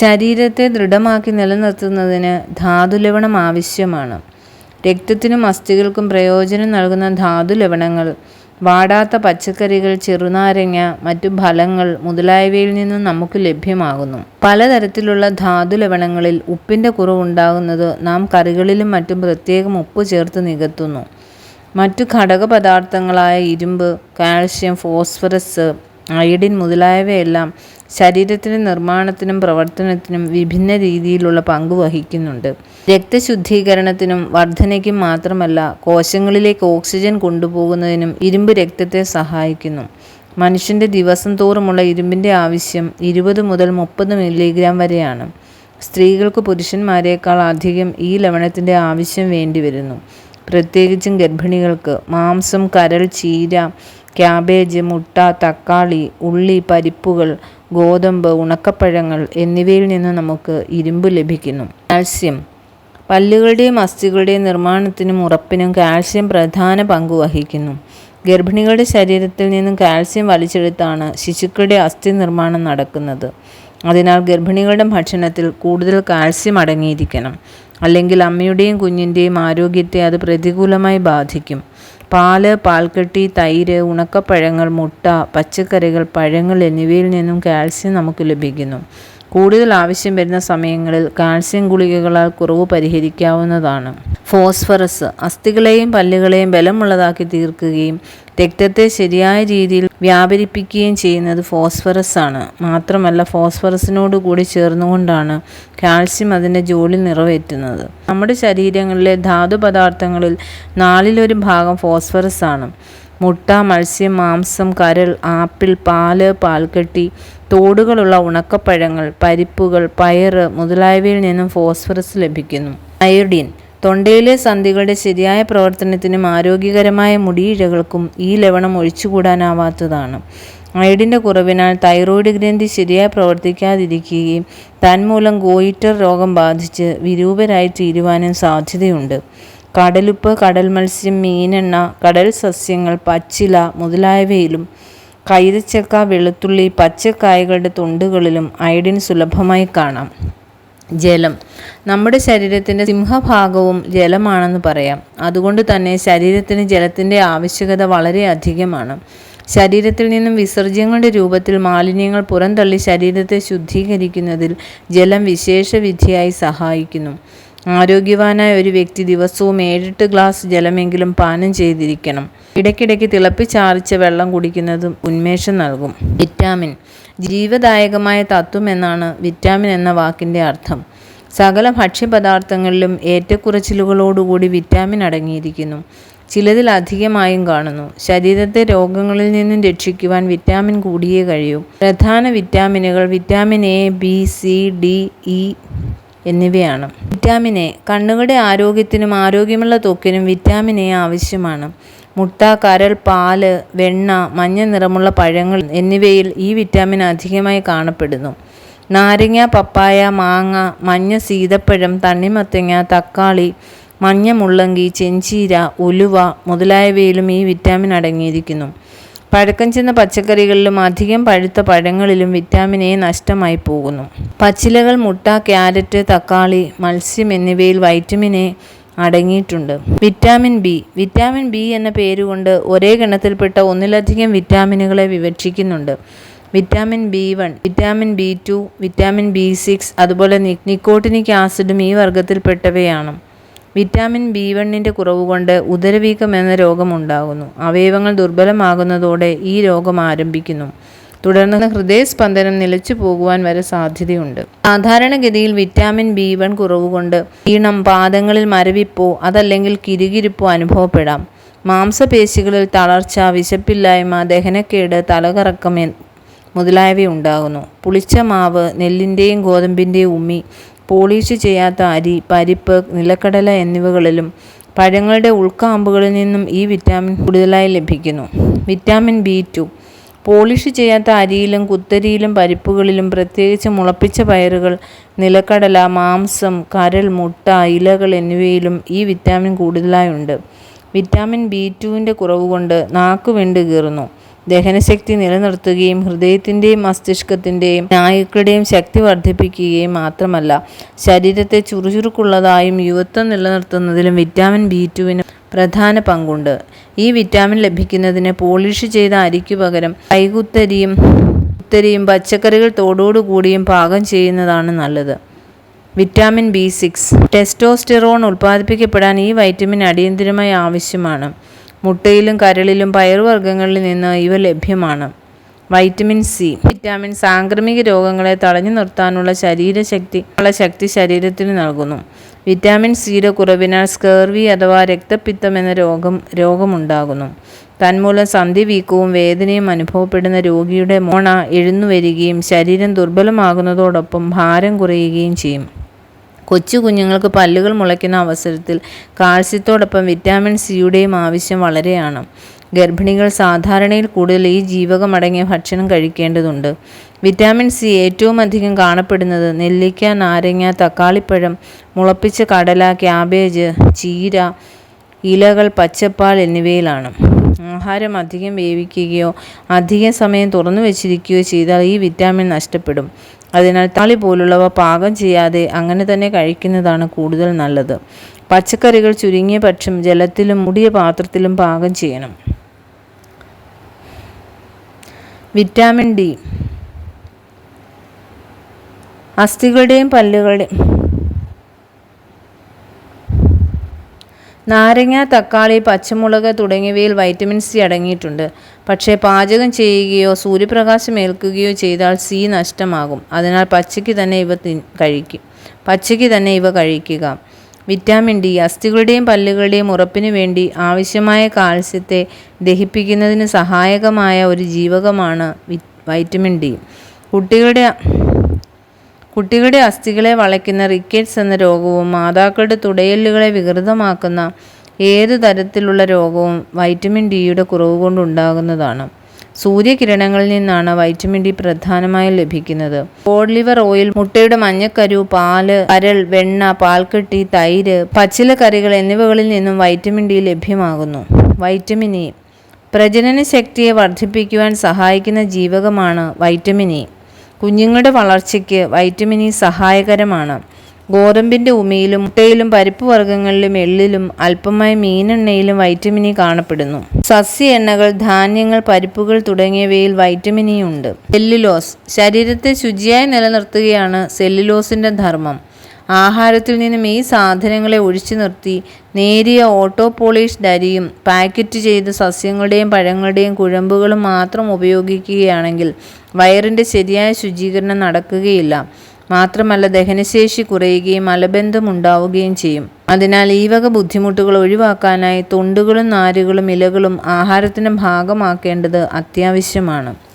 ശരീരത്തെ ദൃഢമാക്കി നിലനിർത്തുന്നതിന് ധാതുലവണം ആവശ്യമാണ്. രക്തത്തിനും അസ്ഥികൾക്കും പ്രയോജനം നൽകുന്ന ധാതുലവണങ്ങൾ വാടാത്ത പച്ചക്കറികൾ ചെറുനാരങ്ങ മറ്റു ഫലങ്ങൾ മുതലായവയിൽ നിന്നും നമുക്ക് ലഭ്യമാകുന്നു. പലതരത്തിലുള്ള ധാതു ലവണങ്ങളിൽ ഉപ്പിന്റെ കുറവുണ്ടാകുന്നത് നാം കറികളിലും മറ്റും പ്രത്യേകം ഉപ്പ് ചേർത്ത് നികത്തുന്നു. മറ്റു ഘടകപദാർത്ഥങ്ങളായ ഇരുമ്പ് കാൽഷ്യം ഫോസ്ഫറസ് അയഡിൻ മുതലായവയെല്ലാം ശരീരത്തിന്റെ നിർമ്മാണത്തിനും പ്രവർത്തനത്തിനും വിഭിന്ന രീതിയിലുള്ള പങ്ക് വഹിക്കുന്നുണ്ട്. രക്തശുദ്ധീകരണത്തിനും വർധനയ്ക്കും മാത്രമല്ല കോശങ്ങളിലേക്ക് ഓക്സിജൻ കൊണ്ടുപോകുന്നതിനും ഇരുമ്പ് രക്തത്തെ സഹായിക്കുന്നു. മനുഷ്യന്റെ ദിവസം തോറുമുള്ള ഇരുമ്പിന്റെ ആവശ്യം ഇരുപത് മുതൽ മുപ്പത് മില്ലിഗ്രാം വരെയാണ്. സ്ത്രീകൾക്ക് പുരുഷന്മാരെക്കാൾ അധികം ഈ ലവണത്തിന്റെ ആവശ്യം വേണ്ടിവരുന്നു. പ്രത്യേകിച്ചും ഗർഭിണികൾക്ക് മാംസം കരൾ ചീര ക്യാബേജ് മുട്ട തക്കാളി ഉള്ളി പരിപ്പുകൾ ഗോതമ്പ് ഉണക്കപ്പഴങ്ങൾ എന്നിവയിൽ നിന്ന് നമുക്ക് ഇരുമ്പ് ലഭിക്കുന്നു. കാൽസ്യം. പല്ലുകളുടെയും അസ്ഥികളുടെയും നിർമ്മാണത്തിനും ഉറപ്പിനും കാൽസ്യം പ്രധാന പങ്ക് വഹിക്കുന്നു. ഗർഭിണികളുടെ ശരീരത്തിൽ നിന്നും കാൽസ്യം വലിച്ചെടുത്താണ് ശിശുക്കളുടെ അസ്ഥി നിർമ്മാണം നടക്കുന്നത്. അതിനാൽ ഗർഭിണികളുടെ ഭക്ഷണത്തിൽ കൂടുതൽ കാൽസ്യം അടങ്ങിയിരിക്കണം. അല്ലെങ്കിൽ അമ്മയുടെയും കുഞ്ഞിന്റെയും ആരോഗ്യത്തെ അത് പ്രതികൂലമായി ബാധിക്കും. പാൽ പാൽക്കട്ടി തൈര് ഉണക്കപ്പഴങ്ങൾ മുട്ട പച്ചക്കറികൾ പഴങ്ങൾ എന്നിവയിൽ നിന്നും കാൽസ്യം നമുക്ക് ലഭിക്കുന്നു. കൂടുതൽ ആവശ്യം വരുന്ന സമയങ്ങളിൽ കാൽസ്യം ഗുളികകളാൽ കുറവ് പരിഹരിക്കാവുന്നതാണ്. ഫോസ്ഫറസ് അസ്ഥികളെയും പല്ലുകളെയും ബലമുള്ളതാക്കി തീർക്കുകയും രക്തത്തെ ശരിയായ രീതിയിൽ വ്യാപരിപ്പിക്കുകയും ചെയ്യുന്നത് ഫോസ്ഫറസ് ആണ്. മാത്രമല്ല ഫോസ്ഫറസിനോട് കൂടി ചേർന്നുകൊണ്ടാണ് കാൽസ്യം അതിന്റെ ജോലി നിറവേറ്റുന്നത്. നമ്മുടെ ശരീരങ്ങളിലെ ധാതു പദാർത്ഥങ്ങളിൽ നാലിലൊരു ഭാഗം ഫോസ്ഫറസ് ആണ്. മുട്ട മത്സ്യം മാംസം കരൾ ആപ്പിൾ പാൽ പാൽക്കട്ടി തോടുകളുള്ള ഉണക്കപ്പഴങ്ങൾ പരിപ്പുകൾ പയറ് മുതലായവയിൽ നിന്നും ഫോസ്ഫറസ് ലഭിക്കുന്നു. അയോഡീൻ തൊണ്ടയിലെ സന്ധികളുടെ ശരിയായ പ്രവർത്തനത്തിനും ആരോഗ്യകരമായ മുടിയിഴകൾക്കും ഈ ലവണം ഒഴിച്ചുകൂടാനാവാത്തതാണ്. അയഡിന്റെ കുറവിനാൽ തൈറോയ്ഡ് ഗ്രന്ഥി ശരിയായി പ്രവർത്തിക്കാതിരിക്കുകയും തന്മൂലം ഗോയിറ്റർ രോഗം ബാധിച്ച് വിരൂപരായി തീരുവാനും സാധ്യതയുണ്ട്. കടലുപ്പ് കടൽ മത്സ്യം മീനെണ്ണ കടൽ സസ്യങ്ങൾ പച്ചില മുതലായവയിലും കൈതച്ചക്ക വെളുത്തുള്ളി പച്ചക്കായകളുടെ തൊണ്ടുകളിലും അയഡിൻ സുലഭമായി കാണാം. ജലം. നമ്മുടെ ശരീരത്തിന്റെ സിംഹഭാഗവും ജലമാണെന്ന് പറയാം. അതുകൊണ്ട് തന്നെ ശരീരത്തിന് ജലത്തിന്റെ ആവശ്യകത വളരെ അധികമാണ്. ശരീരത്തിൽ നിന്നും വിസർജ്യങ്ങളുടെ രൂപത്തിൽ മാലിന്യങ്ങൾ പുറന്തള്ളി ശരീരത്തെ ശുദ്ധീകരിക്കുന്നതിൽ ജലം വിശേഷ വിധിയായി സഹായിക്കുന്നു. ആരോഗ്യവാനായ ഒരു വ്യക്തി ദിവസവും ഏഴെട്ട് ഗ്ലാസ് ജലമെങ്കിലും പാനം ചെയ്തിരിക്കണം. ഇടയ്ക്കിടയ്ക്ക് തിളപ്പിച്ചാറിച്ച വെള്ളം കുടിക്കുന്നതും ഉന്മേഷം നൽകും. വിറ്റാമിൻ ജീവദായകമായ തത്വം എന്നാണ് വിറ്റാമിൻ എന്ന വാക്കിന്റെ അർത്ഥം. സകല ഭക്ഷ്യപദാർത്ഥങ്ങളിലും ഏറ്റക്കുറച്ചിലുകളോടുകൂടി വിറ്റാമിൻ അടങ്ങിയിരിക്കുന്നു. ചിലതിൽ അധികമായും കാണുന്നു. ശരീരത്തെ രോഗങ്ങളിൽ നിന്നും രക്ഷിക്കുവാൻ വിറ്റാമിൻ കൂടിയേ കഴിയൂ. പ്രധാന വിറ്റാമിനുകൾ vitamin A B C D E എന്നിവയാണ്. വിറ്റാമിൻ എ കണ്ണുകളുടെ ആരോഗ്യത്തിനും ആരോഗ്യമുള്ള ത്വക്കിനും വിറ്റാമിൻ എ ആവശ്യമാണ്. മുട്ട കരൾ പാൽ വെണ്ണ മഞ്ഞ നിറമുള്ള പഴങ്ങൾ എന്നിവയിൽ ഈ വിറ്റാമിൻ അധികമായി കാണപ്പെടുന്നു. നാരങ്ങ പപ്പായ മാങ്ങ മഞ്ഞ സീതപ്പഴം തണ്ണിമത്തങ്ങ തക്കാളി മഞ്ഞ മുള്ളങ്കി ചെഞ്ചീര ഉലുവ മുതലായവയിലും ഈ വിറ്റാമിൻ അടങ്ങിയിരിക്കുന്നു. പഴക്കം ചെന്ന പച്ചക്കറികളിലും അധികം പഴുത്ത പഴങ്ങളിലും വിറ്റാമിൻ എ നഷ്ടമായി പോകുന്നു. പച്ചിലകൾ മുട്ട ക്യാരറ്റ് തക്കാളി മത്സ്യം എന്നിവയിൽ വൈറ്റമിൻ എ അടങ്ങിയിട്ടുണ്ട്. Vitamin B. വിറ്റാമിൻ ബി എന്ന പേരുകൊണ്ട് ഒരേ ഗണത്തിൽപ്പെട്ട ഒന്നിലധികം വിറ്റാമിനുകളെ വിവക്ഷിക്കുന്നുണ്ട്. Vitamin B one vitamin B two vitamin B six അതുപോലെ നിക്കോട്ടിനിക് ആസിഡും ഈ വർഗത്തിൽപ്പെട്ടവയാണ് വിറ്റാമിൻ ബി വണ്ണിന്റെ കുറവ് കൊണ്ട് ഉദരവീക്കം എന്ന രോഗമുണ്ടാകുന്നു അവയവങ്ങൾ ദുർബലമാകുന്നതോടെ ഈ രോഗം ആരംഭിക്കുന്നു. തുടർന്ന് ഹൃദയസ്പന്ദനം നിലച്ചു പോകുവാൻ വരെ സാധ്യതയുണ്ട്. സാധാരണഗതിയിൽ വിറ്റാമിൻ ബി വൺ കുറവ് കൊണ്ട് ഈണം പാദങ്ങളിൽ മരവിപ്പോ അതല്ലെങ്കിൽ കിരുകിരിപ്പോ അനുഭവപ്പെടാം. മാംസപേശികളിൽ തളർച്ച വിശപ്പില്ലായ്മ ദഹനക്കേട് തലകറക്കം മുതലായവ ഉണ്ടാകുന്നു. പുളിച്ച മാവ് നെല്ലിന്റെയും ഗോതമ്പിന്റെയും ഉമ്മി പോളിഷ് ചെയ്യാത്ത അരി പരിപ്പ് നിലക്കടല എന്നിവകളിലും പഴങ്ങളുടെ ഉൾക്കാമ്പുകളിൽ നിന്നും ഈ വിറ്റാമിൻ കൂടുതലായി ലഭിക്കുന്നു. വിറ്റാമിൻ ബി ടു പോളിഷ് ചെയ്യാത്ത അരിയിലും കുത്തരിയിലും പരിപ്പുകളിലും പ്രത്യേകിച്ച് മുളപ്പിച്ച പയറുകൾ നിലക്കടല മാംസം കരൾ മുട്ട ഇലകൾ എന്നിവയിലും ഈ വിറ്റാമിൻ കൂടുതലായുണ്ട്. വിറ്റാമിൻ ബി ടുവിന്റെ കുറവ് കൊണ്ട് നാക്ക് വെണ്ട് കീറുന്നു. ദഹനശക്തി നിലനിർത്തുകയും ഹൃദയത്തിന്റെയും മസ്തിഷ്കത്തിന്റെയും നായുക്കളുടെയും ശക്തി വർദ്ധിപ്പിക്കുകയും മാത്രമല്ല ശരീരത്തെ ചുറുചുറുക്കുള്ളതായും യുവത്വം നിലനിർത്തുന്നതിലും വിറ്റാമിൻ ബി ടുവിന് പ്രധാന പങ്കുണ്ട്. ഈ വിറ്റാമിൻ ലഭിക്കുന്നതിന് പോളിഷ് ചെയ്ത അരിക്കു പകരം കൈകുത്തരിയും കുത്തരിയും പച്ചക്കറികൾ തോടോടുകൂടിയും പാകം ചെയ്യുന്നതാണ് നല്ലത്. Vitamin B six. ടെസ്റ്റോസ്റ്റിറോൺ ഉൽപ്പാദിപ്പിക്കപ്പെടാൻ ഈ വൈറ്റമിൻ അടിയന്തിരമായി ആവശ്യമാണ്. മുട്ടയിലും കരളിലും പയറുവർഗങ്ങളിൽ നിന്ന് ഇവ ലഭ്യമാണ്. Vitamin C. വിറ്റാമിൻ സാംക്രമിക രോഗങ്ങളെ തടഞ്ഞു നിർത്താനുള്ള ശരീരശക്തി ഉള്ള ശക്തി ശരീരത്തിന് നൽകുന്നു. വിറ്റാമിൻ സിയുടെ കുറവിനാൽ സ്കേർവി അഥവാ രക്തപിത്തം എന്ന രോഗം രോഗമുണ്ടാകുന്നു. തന്മൂലം സന്ധി വീക്കവും വേദനയും അനുഭവപ്പെടുന്ന രോഗിയുടെ മോണ എഴുന്നുവരികയും ശരീരം ദുർബലമാകുന്നതോടൊപ്പം ഭാരം കുറയുകയും ചെയ്യും. കൊച്ചു കുഞ്ഞുങ്ങൾക്ക് പല്ലുകൾ മുളയ്ക്കുന്ന അവസരത്തിൽ കാൽസ്യത്തോടൊപ്പം വിറ്റാമിൻ സിയുടെയും ആവശ്യം വളരെയാണ്. ഗർഭിണികൾ സാധാരണയിൽ കൂടുതൽ ഈ ജീവകമടങ്ങിയ ഭക്ഷണം കഴിക്കേണ്ടതുണ്ട്. വിറ്റാമിൻ സി ഏറ്റവും അധികം കാണപ്പെടുന്നത് നെല്ലിക്ക നാരങ്ങ തക്കാളിപ്പഴം മുളപ്പിച്ച കടല ക്യാബേജ് ചീര ഇലകൾ പച്ചപ്പാൽ എന്നിവയിലാണ്. ആഹാരം അധികം വേവിക്കുകയോ അധിക സമയം തുറന്നു വെച്ചിരിക്കുകയോ ചെയ്താൽ ഈ വിറ്റാമിൻ നഷ്ടപ്പെടും. അതിനാൽ താളി പോലുള്ളവ പാകം ചെയ്യാതെ അങ്ങനെ തന്നെ കഴിക്കുന്നതാണ് കൂടുതൽ നല്ലത്. പച്ചക്കറികൾ ചുരുങ്ങിയ പക്ഷം ജലത്തിലും മുടിയ പാത്രത്തിലും പാകം ചെയ്യണം. Vitamin D. അസ്ഥികളുടെയും പല്ലുകളുടെയും. നാരങ്ങ തക്കാളി പച്ചമുളക് തുടങ്ങിയവയിൽ വൈറ്റമിൻ സി അടങ്ങിയിട്ടുണ്ട്. പക്ഷേ പാചകം ചെയ്യുകയോ സൂര്യപ്രകാശം ഏൽക്കുകയോ ചെയ്താൽ സി നഷ്ടമാകും. അതിനാൽ പച്ചയ്ക്ക് തന്നെ ഇവ കഴിക്കും. പച്ചയ്ക്ക് തന്നെ ഇവ കഴിക്കുക. വിറ്റാമിൻ ഡി അസ്ഥികളുടെയും പല്ലുകളുടെയും ഉറപ്പിന് വേണ്ടി ആവശ്യമായ കാൽസ്യത്തെ ദഹിപ്പിക്കുന്നതിന് സഹായകമായ ഒരു ജീവകമാണ് വൈറ്റമിൻ ഡി. കുട്ടികളുടെ കുട്ടികളുടെ അസ്ഥികളെ വളയ്ക്കുന്ന റിക്കറ്റ്സ് എന്ന രോഗവും മാതാക്കളുടെ തുടയല്ലുകളെ വികൃതമാക്കുന്ന ഏത് തരത്തിലുള്ള രോഗവും വൈറ്റമിൻ ഡിയുടെ കുറവ് കൊണ്ടുണ്ടാകുന്നതാണ് സൂര്യകിരണങ്ങളിൽ നിന്നാണ് വൈറ്റമിൻ ഡി പ്രധാനമായും ലഭിക്കുന്നത്. കോഡ് ലിവർ ഓയിൽ മുട്ടയുടെ മഞ്ഞക്കരു പാൽ കരൾ വെണ്ണ പാൽക്കെട്ടി തൈര് പച്ചിലക്കറികൾ എന്നിവകളിൽ നിന്നും വൈറ്റമിൻ ഡി ലഭ്യമാകുന്നു. വൈറ്റമിൻ ഇ പ്രജനന ശക്തിയെ വർദ്ധിപ്പിക്കുവാൻ സഹായിക്കുന്ന ജീവകമാണ് വൈറ്റമിൻ ഇ കുഞ്ഞുങ്ങളുടെ വളർച്ചയ്ക്ക് വൈറ്റമിൻ ഇ സഹായകരമാണ്. ഗോതമ്പിന്റെ ഉമിയിലും മുട്ടയിലും പരിപ്പ് വർഗങ്ങളിലും എള്ളിലും അല്പമായി മീനെണ്ണയിലും വൈറ്റമിൻ ഇ കാണപ്പെടുന്നു. സസ്യ എണ്ണകൾ ധാന്യങ്ങൾ പരിപ്പുകൾ തുടങ്ങിയവയിൽ വൈറ്റമിൻ ഇ ഉണ്ട്. സെല്ലുലോസ്. ശരീരത്തെ ശുചിയായി നിലനിർത്തുകയാണ് സെല്ലുലോസിന്റെ ധർമ്മം. ആഹാരത്തിൽ നിന്നും ഈ സാധനങ്ങളെ ഒഴിച്ചു നിർത്തി. നേരിയ ഓട്ടോ പോളിഷ് ഡരിയും പാക്കറ്റ് ചെയ്ത സസ്യങ്ങളുടെയും പഴങ്ങളുടെയും കുഴമ്പുകളും മാത്രം ഉപയോഗിക്കുകയാണെങ്കിൽ വയറിന്റെ ശരിയായ ശുചീകരണം നടക്കുകയില്ല. മാത്രമല്ല ദഹനശേഷി കുറയുകയും മലബന്ധം ഉണ്ടാവുകയും ചെയ്യും. അതിനാൽ ഈ വക ബുദ്ധിമുട്ടുകൾ ഒഴിവാക്കാനായി തൊണ്ടുകളും നാരുകളും ഇലകളും ആഹാരത്തിന് ഭാഗമാക്കേണ്ടത് അത്യാവശ്യമാണ്.